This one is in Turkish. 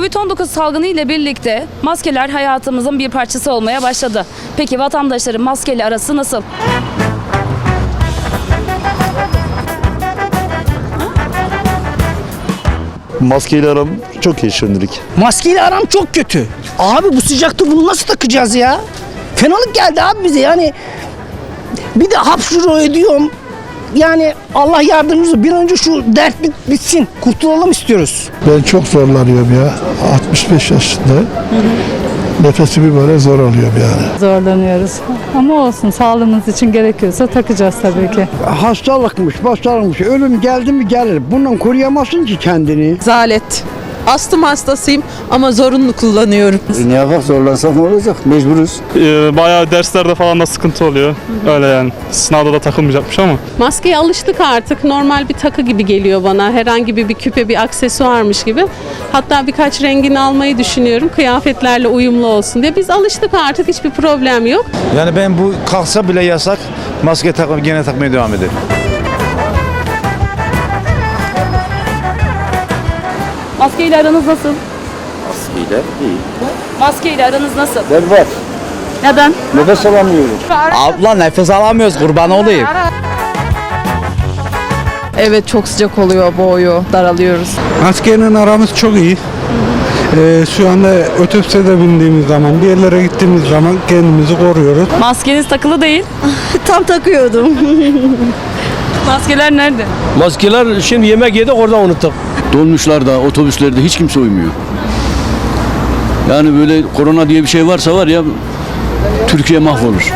Covid-19 salgını ile birlikte maskeler hayatımızın bir parçası olmaya başladı. Peki vatandaşların maskeyle arası nasıl? Maskeyle aram çok iyi şimdilik. Maskeyle aram çok kötü. Abi bu sıcakta bunu nasıl takacağız ya? Fenalık geldi abi bize yani. Bir de hapşuru ödüyorum. Yani Allah yardımcımız bir önce şu dert bit- bitsin. Kurtulalım istiyoruz. Ben çok zorlanıyorum ya. 65 yaşındayım. Nefesimi böyle zor alıyorum yani. zorlanıyoruz. Ama olsun sağlığımız için gerekiyorsa takacağız tabii ki. hastalıkmış, hastalıkmış. Ölüm geldi mi gelir. Bundan koruyamazsın ki kendini. Zalet. Astım hastasıyım ama zorunlu kullanıyorum. Ne yapar zorlansak ne olacak? Mecburuz. Ee, bayağı derslerde falan da sıkıntı oluyor. Öyle yani. Sınavda da takılmayacakmış ama. Maskeye alıştık artık. Normal bir takı gibi geliyor bana. Herhangi bir, bir küpe, bir aksesuarmış gibi. Hatta birkaç rengini almayı düşünüyorum. Kıyafetlerle uyumlu olsun diye. Biz alıştık artık. Hiçbir problem yok. Yani ben bu kalksa bile yasak maske takıp gene takmaya devam ederim. Maskeyle aranız nasıl? Maskeyle iyi. Maskeyle aranız nasıl? Ben var. Neden? Nefes alamıyorum. Abla nefes alamıyoruz kurban olayım. Evet çok sıcak oluyor boğuyor daralıyoruz. Maskenin aramız çok iyi. Ee, şu anda otobüse de bindiğimiz zaman, bir yerlere gittiğimiz zaman kendimizi koruyoruz. Maskeniz takılı değil. Tam takıyordum. Maskeler nerede? Maskeler şimdi yemek yedik oradan unuttuk. Dolmuşlarda, otobüslerde hiç kimse uymuyor. Yani böyle korona diye bir şey varsa var ya Türkiye mahvolur.